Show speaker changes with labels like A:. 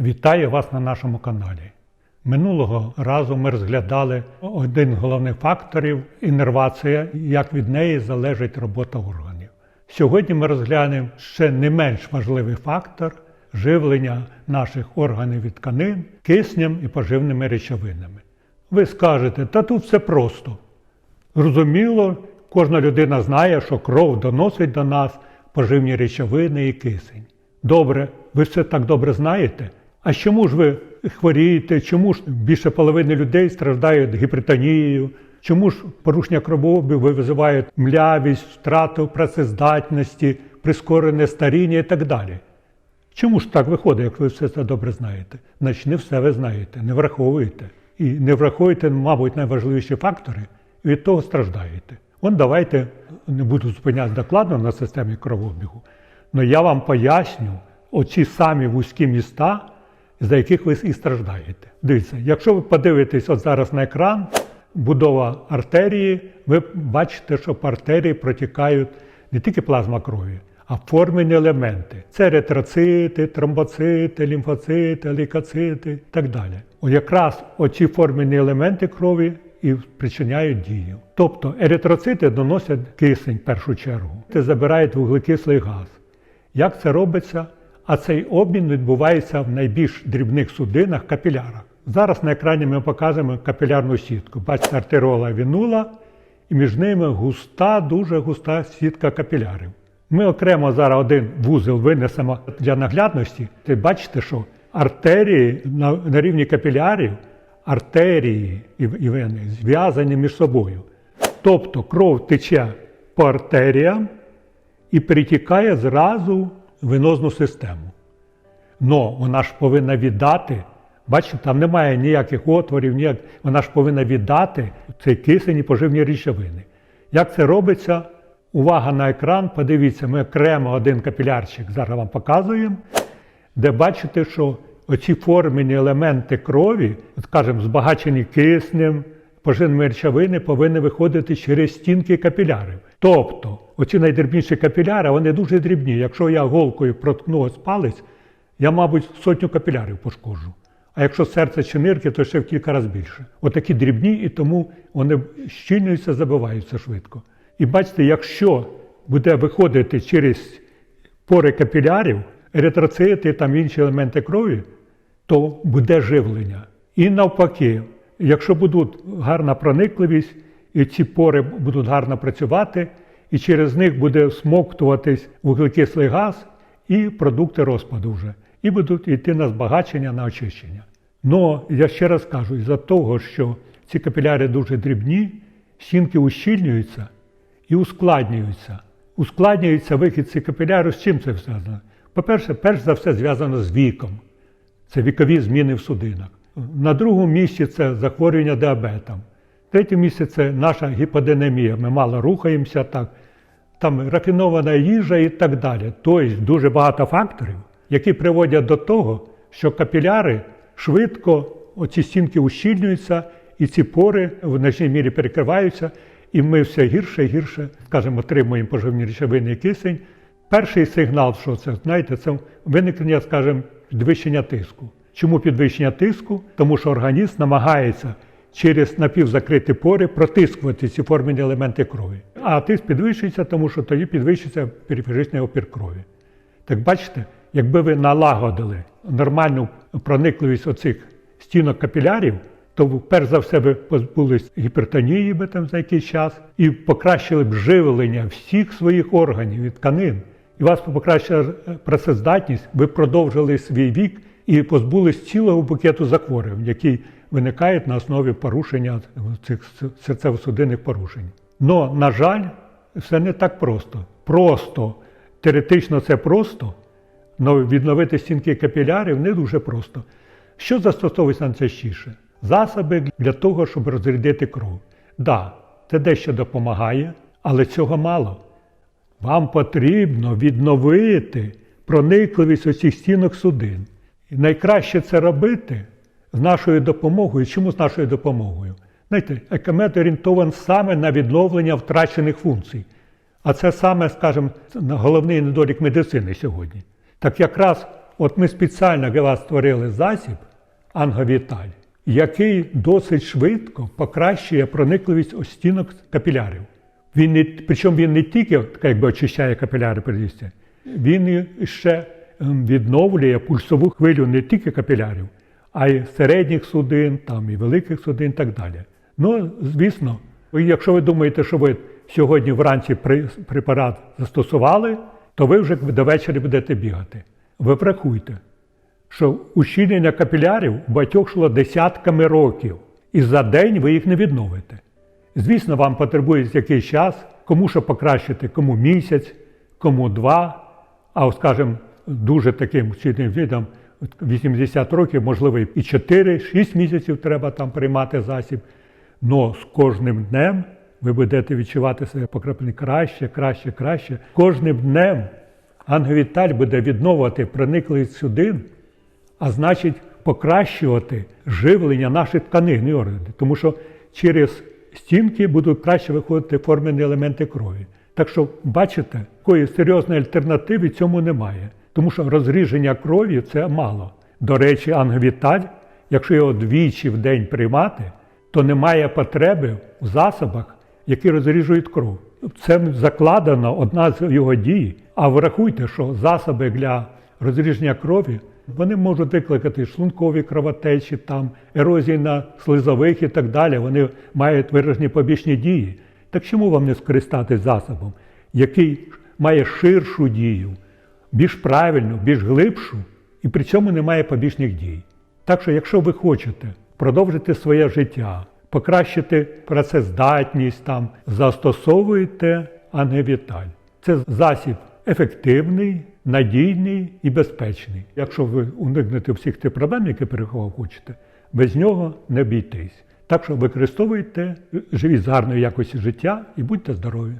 A: Вітаю вас на нашому каналі. Минулого разу ми розглядали один з головних факторів іннервація, як від неї залежить робота органів. Сьогодні ми розглянемо ще не менш важливий фактор живлення наших органів від тканин киснем і поживними речовинами. Ви скажете, та тут все просто. Зрозуміло, кожна людина знає, що кров доносить до нас поживні речовини і кисень. Добре, ви все так добре знаєте. А чому ж ви хворієте? Чому ж більше половини людей страждають гіпертонією? Чому ж порушення кровообігу визивають млявість, втрату працездатності, прискорене старіння і так далі? Чому ж так виходить, як ви все це добре знаєте? Значить, не все ви знаєте, не враховуєте. І не враховуєте, мабуть, найважливіші фактори, і від того страждаєте. От давайте не буду зупинятися докладно на системі кровообігу, але я вам поясню оці самі вузькі міста, за яких ви і страждаєте. Дивіться, якщо ви подивитесь от зараз на екран, будова артерії, ви бачите, що по артерії протікають не тільки плазма крові, а формені елементи. Це еритроцити, тромбоцити, лімфоцити, лейкоцити і так далі. О, якраз оці формені елементи крові і спричиняють дію. Тобто еритроцити доносять кисень в першу чергу, це забирають вуглекислий газ. Як це робиться? А цей обмін відбувається в найбільш дрібних судинах капілярах. Зараз на екрані ми покажемо капілярну сітку. Бачите, артеріола вінула, і між ними густа, дуже густа сітка капілярів. Ми окремо зараз один вузол винесемо для наглядності. Ви бачите, що артерії на, на рівні капілярів, артерії і, і вени зв'язані між собою. Тобто кров тече по артеріям і перетікає зразу венозну систему. Но вона ж повинна віддати, бачите, там немає ніяких отворів, ніяк, вона ж повинна віддати цей кисень і поживні речовини. Як це робиться? Увага на екран, подивіться, ми окремо один капілярчик зараз вам показуємо, де бачите, що оці формені елементи крові, скажімо, збагачені киснем, поживними речовини повинні виходити через стінки капілярів. Тобто, оці найдрібніші капіляри, вони дуже дрібні. Якщо я голкою проткну ось палець, я, мабуть, сотню капілярів пошкоджу. А якщо серце чи нирки, то ще в кілька разів більше. Отакі дрібні, і тому вони щільнюються, забиваються швидко. І бачите, якщо буде виходити через пори капілярів, еритроцити там інші елементи крові, то буде живлення. І навпаки, якщо будуть гарна проникливість, і ці пори будуть гарно працювати, і через них буде смоктуватись вуглекислий газ і продукти розпаду вже, і будуть йти на збагачення, на очищення. Но я ще раз кажу, із-за того, що ці капіляри дуже дрібні, стінки ущільнюються і ускладнюються. Ускладнюється вихід цих капілярів. З чим це зв'язано? По-перше, перш за все зв'язано з віком. Це вікові зміни в судинах. На другому місці це захворювання діабетом. Третє місце це наша гіподинамія. Ми мало рухаємося так, там рафінована їжа і так далі. Тобто дуже багато факторів, які приводять до того, що капіляри швидко, оці стінки ущільнюються, і ці пори в значній мірі перекриваються, і ми все гірше і гірше, скажімо, отримуємо поживні речовини і кисень. Перший сигнал, що це, знаєте, це виникнення, скажімо, підвищення тиску. Чому підвищення тиску? Тому що організм намагається через напівзакриті пори протискувати ці формені елементи крові. А тиск підвищується, тому що тоді підвищується периферичний опір крові. Так бачите, якби ви налагодили нормальну проникливість оцих стінок капілярів, то перш за все ви позбулись гіпертонії би там за якийсь час і покращили б живлення всіх своїх органів і тканин. І у вас покращила працездатність, ви продовжили свій вік і позбулись цілого букету захворювань, які виникають на основі порушення цих серцево-судинних порушень. Но, на жаль, все не так просто. Просто теоретично це просто, але відновити стінки капілярів не дуже просто. Що застосовується найчастіше? Засоби для того, щоб розрядити кров. Так, да, це дещо допомагає, але цього мало. Вам потрібно відновити проникливість оцих стінок судин. І найкраще це робити з нашою допомогою. Чому з нашою допомогою? Знаєте, екомет орієнтований саме на відновлення втрачених функцій. А це саме, скажімо, головний недолік медицини сьогодні. Так якраз от ми спеціально для вас створили засіб Ангавіталь, який досить швидко покращує проникливість остінок капілярів. Він не, причому він не тільки якби очищає капіляри передістя, він ще відновлює пульсову хвилю не тільки капілярів, а й середніх судин, там, і великих судин і так далі. Ну, звісно, якщо ви думаєте, що ви сьогодні вранці препарат застосували, то ви вже до вечора будете бігати. Ви врахуйте, що ущільнення капілярів багатьох йшло десятками років, і за день ви їх не відновите. Звісно, вам потребується якийсь час, кому що покращити, кому місяць, кому два, а скажімо, дуже таким чинним видом 80 років, можливо, і 4-6 місяців треба там приймати засіб. Но з кожним днем ви будете відчувати себе покраплення краще, краще, краще. Кожним днем ангевіталь буде відновувати проникливість судин, а значить покращувати живлення наших тканин і органів. Тому що через стінки будуть краще виходити формені елементи крові. Так що, бачите, такої серйозної альтернативи цьому немає. Тому що розріження крові це мало. До речі, ангвіталь, якщо його двічі в день приймати, то немає потреби в засобах, які розріжують кров. Це закладена одна з його дій. А врахуйте, що засоби для розріження крові вони можуть викликати шлункові кровотечі, там, ерозії на слизових і так далі. Вони мають виражені побічні дії. Так чому вам не скористатись засобом, який має ширшу дію, більш правильну, більш глибшу, і при цьому немає побічних дій? Так що, якщо ви хочете продовжити своє життя, покращити працездатність, там, застосовуйте ангевіталь. Це засіб ефективний, надійний і безпечний. Якщо ви уникнете всіх тих проблем, які переховав хочете, без нього не обійтись. Так що використовуйте, живіть з гарної якості життя і будьте здорові.